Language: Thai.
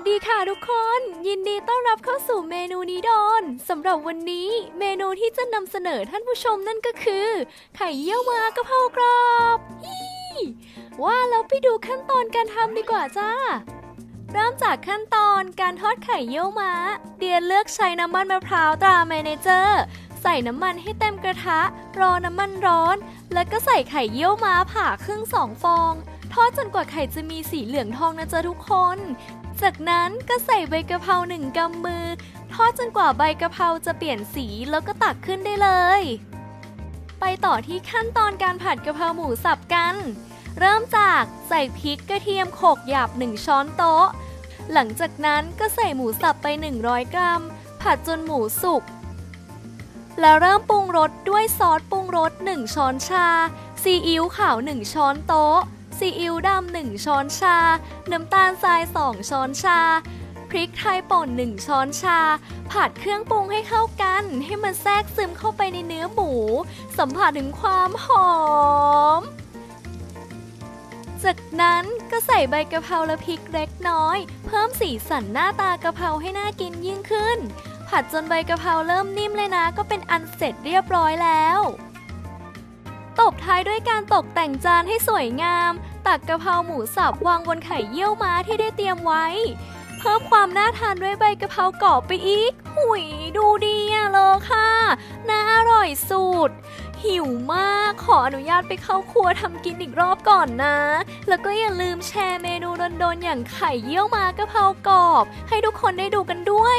วัสดีค่ะทุกคน ยินดีต้อนรับเข้าสู่เมนูนี้ดอนสำหรับวันนี้เมนูที่จะนำเสนอท่านผู้ชมนั่นก็คือ ไข่เยี่ยวมากะเพรากรอบว่าแล้วไปดูขั้นตอนการทำดีกว่าจ้า เริ่มจากขั้นตอนการทอดไข่เยี่ยวม้า เดียนเลือกใช้น้ำมันมะพร้าวตราเมเนเจอร์ ใส่น้ำมันให้เต็มกระทะ รอน้ำมันร้อน แล้วก็ใส่ไข่เยี่ยวม้าผ่าครึ่งสองฟอง ดจนกว่าไข่จะมีสีเหลืองทองนะจ๊ะทุกคน จากนั้นก็ใส่ใบกะเพราหนึ่งกำมือ ทอดจนกว่าใบกะเพราจะเปลี่ยนสีแล้วก็ตักขึ้นได้เลย ไปต่อที่ขั้นตอนการผัดกะเพราหมูสับกัน เริ่มจากใส่พริกกระเทียมโขกหยาบ1ช้อนโต๊ะ หลังจากนั้นก็ใส่หมูสับไป 100 กรัม ผัดจนหมูสุกแล้วเริ่มปรุงรสด้วยซอสปรุงรส1ช้อนชาซีอิ๊วขาว 1 ช้อนโต๊ะ ซีอิ๊วดำ1ช้อนชา น้ำตาลทราย2ช้อนชา พริกไทยป่น1ช้อนชา ผัดเครื่องปรุงให้เข้ากัน ให้มันแทรกซึมเข้าไปในเนื้อหมู สัมผัสถึงความหอม จากนั้นก็ใส่ใบกะเพราและพริกเล็กน้อย เพิ่มสีสันหน้าตากะเพราให้น่ากินยิ่งขึ้น ผัดจนใบกะเพราเริ่มนิ่มเลยนะ ก็เป็นอันเสร็จเรียบร้อยแล้ว ตบท้ายด้วยการตกแต่งจานให้สวยงาม ตักกะเพราหมูสับวางบนไข่เยี่ยวม้าที่ได้เตรียมไว้ เพิ่มความน่าทานด้วยใบกะเพรากรอบไปอีก หุยดูดีอะเลยค่ะน่าอร่อยสุด หิวมากขออนุญาตไปเข้าครัวทำกินอีกรอบก่อนนะ แล้วก็อย่าลืมแชร์เมนูโดนๆอย่างไข่เยี่ยวม้ากะเพรากรอบ ให้ทุกคนได้ดูกันด้วย